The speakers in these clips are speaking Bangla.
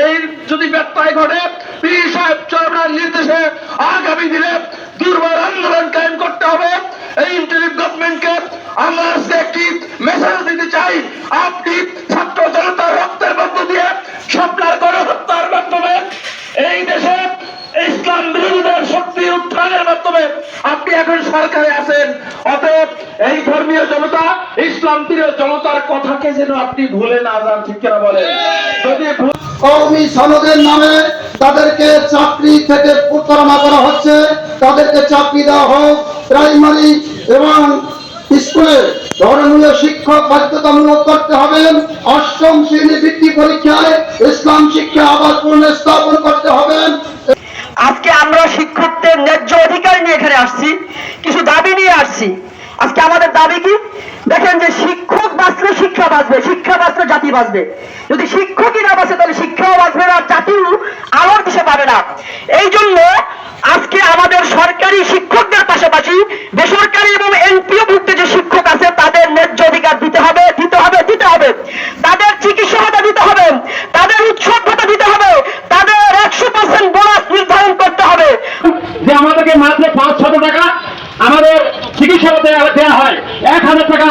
এই যদি ব্যত্যয় ঘটে, পীর সাহেব চরমনার নির্দেশে আগামী দিনে দুর্বল আন্দোলন কায়েম করতে হবে। এই ইন্টারিম গভর্নমেন্টকে আমরা আজকে একটি মেসেজ দিতে চাই। আপনি ছাত্র জনতার রক্তের মধ্য দিয়ে স্বপ্নার গণহত্যার মাধ্যমে এই দেশে ইসলাম বিরোধীদের শক্তির উত্থানের মাধ্যমে আপনি এখন সরকারে আছেন। অতএব এই ধর্মীয় জনতা ইসলাম প্রিয় জনতার কথাকে যেন আপনি ভুলে না যান ঠিক কিনা বলেন? যদি কওমি সনদের নামে তাদেরকে চাকরি থেকে প্রতারণা করা হচ্ছে। তাদেরকে চাকরি দেওয়া হোক প্রাইমারি এবং স্কুলে ধর্মীয় শিক্ষক বাধ্যতামূলক করতে হবে। অষ্টম শ্রেণি বৃত্তি পরীক্ষায় ইসলাম শিক্ষা আবার পুনঃস্থাপন করতে হবে। আজকে আমরা শিক্ষকদের ন্যায্য অধিকার নিয়ে এখানে আসছি কিছু দাবি নিয়ে আসছি। আজকে আমাদের দাবি কি? দেখেন যে শিক্ষক বাঁচলে শিক্ষা বাঁচবে, শিক্ষা বাঁচলে জাতি বাঁচবে। যদি শিক্ষকই না বাঁচে, তাহলে শিক্ষাও বাঁচবে না জাতিও আলোর দিশে পাবে না। এই জন্য আজকে আমাদের সরকারি শিক্ষকদের পাশাপাশি বেসরকারি এবং এনপিও ভুক্ত যে শিক্ষক আছে, তাদের ন্যায্য অধিকার দিতে হবে দিতে হবে দিতে হবে। তাদের চিকিৎসা ভাতা দিতে হবে, তাদের উৎসব ভাতা দিতে হবে, তাদের একশো পার্সেন্ট বোনাস নির্ধারণ করতে হবে। যে আমাদেরকে মাত্র পাঁচ শত টাকা আমাদের চিকিৎসা দেওয়া হয়। এক হাজার টাকা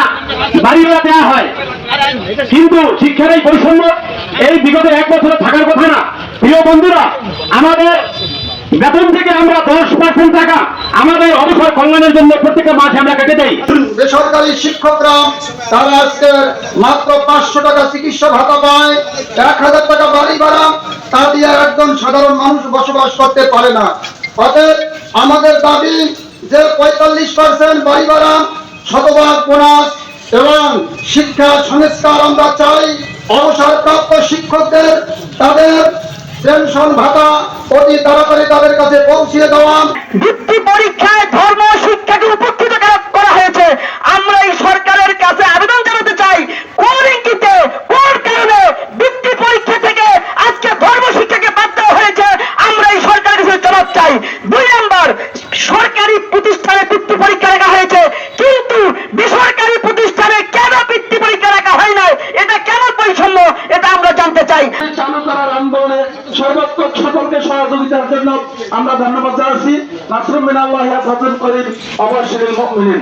বাড়ি ভাড়া দেওয়া হয়। কিন্তু শিক্ষার এই বৈষম্য এই বিগত এক বছরে থাকার কথা না। প্রিয় বন্ধুরা, আমাদের বেতন থেকে আমরা দশ পার্সেন্ট টাকা আমাদের অবসর কল্যাণের জন্য প্রত্যেকটা মাসে আমরা কেটে দেই। বেসরকারি শিক্ষকরা তারা আজকে মাত্র পাঁচশো টাকা চিকিৎসা ভাতা পায়, এক হাজার টাকা বাড়ি ভাড়া, তা দিয়ে একজন সাধারণ মানুষ বসবাস করতে পারে না। অতএব আমাদের দাবি যে পঁয়তাল্লিশ পার্সেন্ট বাড়ি ভাড়া, শতভাগ বোনাস এবং শিক্ষা সংস্কার আমরা চাই অবসরপ্রাপ্ত শিক্ষকদের তাদের পেনশন ভাতা অতি তাড়াতাড়ি তাদের কাছে পৌঁছিয়ে দেওয়া বৃত্তি পরীক্ষায় ধর্ম ও শিক্ষাকে উপকৃত করা- করা হয়েছে আমরা এই সরকারের কাছে আবেদন জানাতে চাই কোন ইঙ্গিতে কোন কারণে বৃত্তি পরীক্ষা থেকে আজকে ধর্ম শিক্ষাকে বাদ দেওয়া হয়েছে আমরা এই সরকারের কাছে জবাব চাই দুই নম্বর সরকারি প্রতিষ্ঠানে বৃত্তি পরীক্ষা রাখা হয়েছে কিন্তু বেসরকারি প্রতিষ্ঠানে কেন বৃত্তি পরীক্ষা রাখা হয় না এটা কেন বৈষম্য এটা আমরা জানতে চাই চালু করার আন্দোলনে সর্বাত্মক সকলকে সহযোগিতার জন্য আমরা ধন্যবাদ জানাচ্ছি। নাসরুম মিনাল্লাহ হাসান করিম। অবশ্যই মুমিনিন।